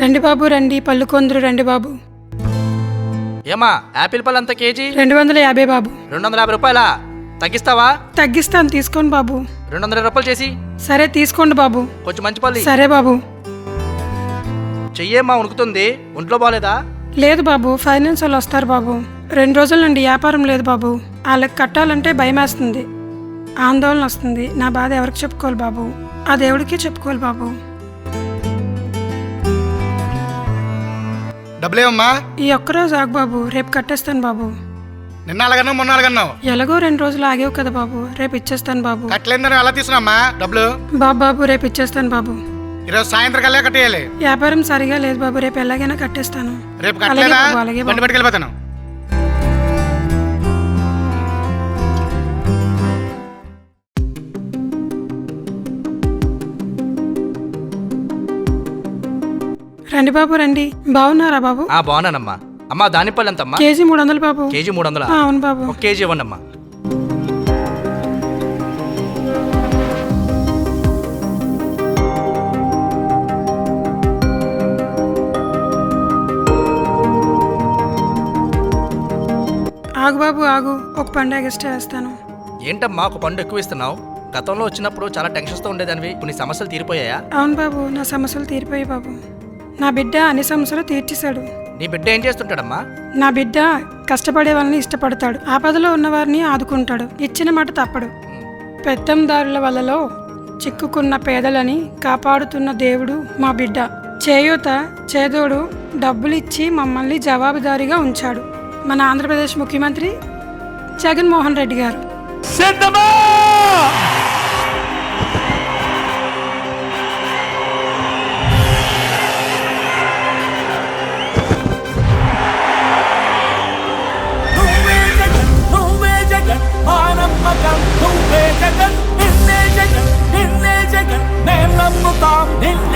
రండి బాబు రండి. పళ్ళు కొందరు రండి బాబు. ఏమా యాపిల్ పళ్ళు అంత కేజీ? రెండు వందల యాభై బాబు. రెండు వందల యాభై రూపాయలా? తగ్గిస్తావా? తగ్గిస్తాను తీసుకోండి బాబు. రెండు వందల రూపాయలు చేసి? సరే తీసుకోండి బాబు. కొంచెం మంచి పల్లి సరే బాబు. చెయ్యేమ్మా ఉణుకుతుంది ఒంట్లో బాగాలేదా లేదు బాబు ఫైనాన్స్ వాళ్ళు వస్తారు బాబు. రెండు రోజుల నుండి వ్యాపారం లేదు బాబు. వాళ్ళకి కట్టాలంటే భయం వేస్తుంది ఆందోళన వస్తుంది. నా బాధ ఎవరికి చెప్పుకోవాలి బాబు? ఆ దేవుడికి చెప్పుకోవాలి బాబు. డబ్బులేమమ్మా ఈ ఒక్కరోజు ఆగు బాబు రేపు కట్టేస్తాను బాబు. నిన్న అలాగన్నావు మొన్న అలాగన్నావు ఎలాగో రెండు రోజులు ఆగేవు కదా బాబు రేపు ఇచ్చేస్తాను బాబు. కట్టలేదని అలా తీసుకున్నామ్మా డబ్బులు? బాబు బాబు రేపు ఇచ్చేస్తాను బాబు. ఈరోజు సాయంత్రం కల్లా కట్టేయాలి. వ్యాపారం సరిగా లేదు బాబు రేపు ఎలాగైనా కట్టేస్తాను. రేపు అలాగే కట్టలేదా బాబు, అలాగే బండి. పట్టుకెళ్ళిపోతాను. రండి బాబు రండి. బాగున్నారా బాబు? ఆ బాగున్నానమ్మా. అమ్మా దానిపల్లి ఎంతమ్మా కేజీ మూడు వందలు బాబు. కేజీ మూడు వందల ఆ, అవును బాబు. ఒక కేజీ ఇవ్వండి అమ్మా ఆగు బాబు ఆగు. ఒక పండుగ ఎక్స్ట్రా వేస్తాను. ఏంటమ్మా ఒక పండు ఎక్కువ ఇస్తున్నావు? గతంలో వచ్చినప్పుడు చాలా టెన్షన్స్తో ఉండేదానివి. కొన్ని సమస్యలు తీరిపోయాయా? అవును బాబు నా సమస్యలు తీరిపోయాయి బాబు. నా బిడ్డ అన్ని సమస్యలు తీర్చేశాడు. నీ బిడ్డ ఏం చేస్తుంటాడమ్మా? నా బిడ్డ కష్టపడే వాళ్ళని ఇష్టపడతాడు. ఆపదలో ఉన్నవారిని ఆదుకుంటాడు. ఇచ్చిన మాట తప్పడు. పెత్తందారుల వలలో చిక్కుకున్న పేదలని కాపాడుతున్న దేవుడు మా బిడ్డ. చేయూత చేదోడు డబ్బులిచ్చి మమ్మల్ని జవాబుదారీగా ఉంచాడు. మన ఆంధ్రప్రదేశ్ ముఖ్యమంత్రి జగన్మోహన్ రెడ్డి గారు. సిద్ధమా? ఆనమ్మకం నువ్వే జగన్ నిన్నే జగన్ నిన్నే జగన్ మేం నమ్ముతాం నిన్నే